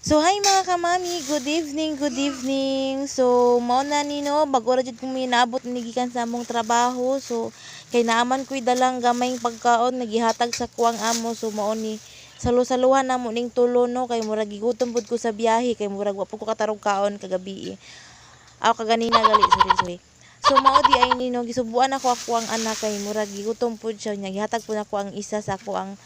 So hi mga kamami, good evening, good evening. So mao na ni no, bago ra jud kung minaabot ni gikan sa among trabaho. So kay naaman ko'y dalang gamay pagkaon nagihatag sa kuwang amo. So mao ni salu-saluhan na mo ning tulo no kay murag gigutom ko sa biyahe kay murag wa ko katarong kaon kagabi. Aw kaganina gali sorry sorry. So mao di ay nino gisubuan ako ako ang anak kay murag gigutom pud siya nya gihatag pud ako ang isa sa ako ang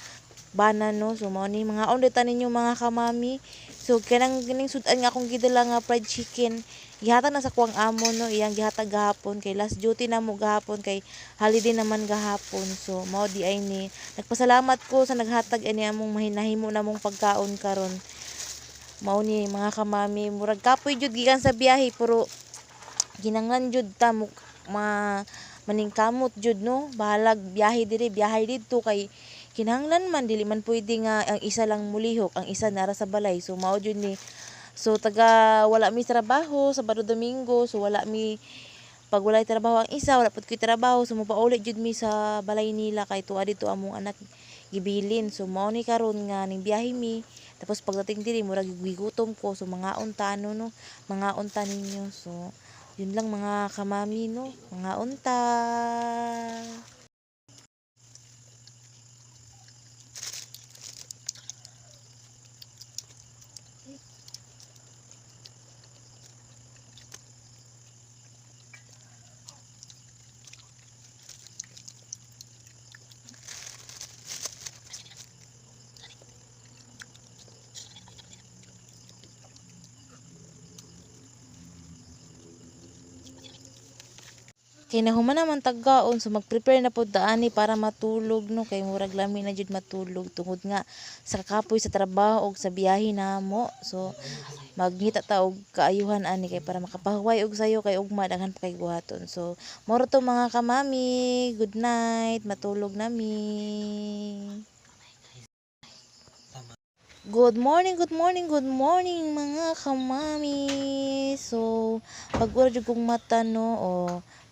bana no. So mao ni mga ondetan ninyo mga kamami. So kanang gining sudan nga akong gidala nga fried chicken. Gihatag na sa kuwang amo no, iyang gihatag gahapon kay last duty na mo gahapon kay holiday naman gahapon. So mao di ay ni nagpasalamat ko sa naghatag ani among mahinahimo namong pagkaon karon. Mao ni mga kamami, murag kapoy jud gikan sa biyahe pero ginanglan jud ta mo ma maningkamot jud no bahalag biyahe diri biyahe didto kay kinahanglan man dili man pwede nga ang isa lang mulihok ang isa nara sa balay. So mao jud ni so taga wala mi trabaho sabado domingo so wala mi pag walay trabaho ang isa wala pud ko'y trabaho so mopaulit jud mi sa balay nila kay tuwa dito among anak gibilin. So mao ni karon nga ning biyahe mi tapos pagdating diri murag gigutom ko. So mga unta ano no? Mga unta ninyo. So yun lang mga kamami no? Mga unta kay nahuman naman taggaon so mag-prepare na pud ani para matulog no? Kay murag lami na jud matulog tungod nga sa kapoy sa trabaho og sa biyahe namo so magngita ta og kaayuhan ani kay para makapahuway og sayo kay ugma daghan pa kay buhaton. So moro to mga kamami good night matulog nami Good morning, good morning, good morning mga kamami. So, pag-ura jud kong mata no, o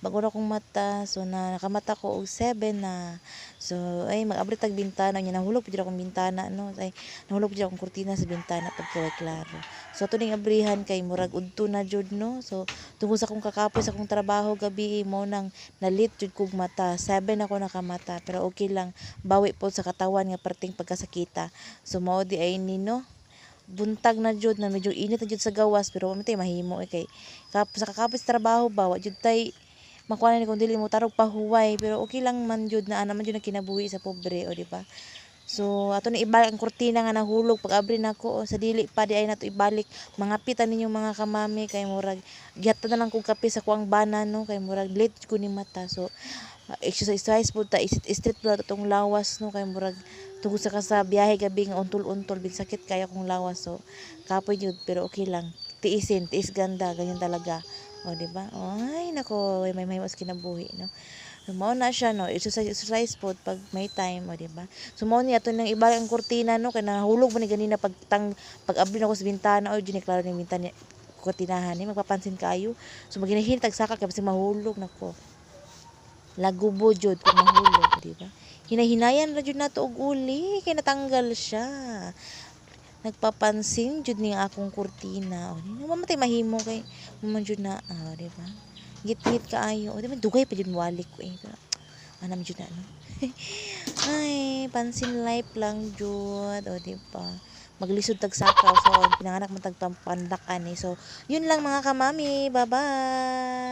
pag-ura kong mata, so na nakamata ko og 7 na. So, ay mag-abri tag bintana nya nahulog pud akong bintana no. Ay nahulog pud akong kurtina sa bintana pag klaro. So, tuning abrihan kay murag udto na jud no. So, tungod sa akong kakapoy sa akong trabaho gabi mo nang nalit jud kog mata. 7 ako nakamata, pero okay lang. Bawi po sa katawan nga perting pagkasakita. So, mao di ay ni no buntag na jud na medyo init na jud sa gawas pero wa man tay mahimo eh, kay kap sa kakapit sa trabaho ba wa jud tay makuha ni kung dili mo tarog pahuway pero okay lang man jud na ana man jud na kinabuhi sa pobre o di ba So ato na ibalik ang kurtina nga nahulog pag abri nako o, sa dili pa di ay nato ibalik mga pita ninyo mga kamami kay murag gihata na lang kog kape sa kuang bana no kay murag late ko ni mata so uh, exercise po ta street po tong lawas no kay murag tungod sa ka sa biyahe gabi nga untol-untol bin sakit kaya kong lawas so kapoy jud pero okay lang. Tiisin tiis ganda ganyan talaga. O di ba? Ay nako may may mas kinabuhi no? So, mao na siya no? Exercise exercise po pag may time o di ba? So mao ni ato nang ibalik ang kurtina no? Kay nahulog man ni ganina pag tang pag abri na ko sa bintana o jud klaro ni bintana kurtinahan ni magpapansin kayo. So maginahintag saka kay mahulog nako. Lagubo jud kung mahulog di ba hinahinayan ra jud nato og uli kay natanggal siya. Nagpapansin jud ni akong kurtina. O di mamatay mahimo kay man jud na ah, di ba? Git-git kaayo. O di ba dugay pa jud walik ko eh. Pero anam jud na no? Ay pansin life lang jud o di ba? Maglisod tag sakaw so pinanganak man tag pandak ani so yun lang mga kamami. Bye bye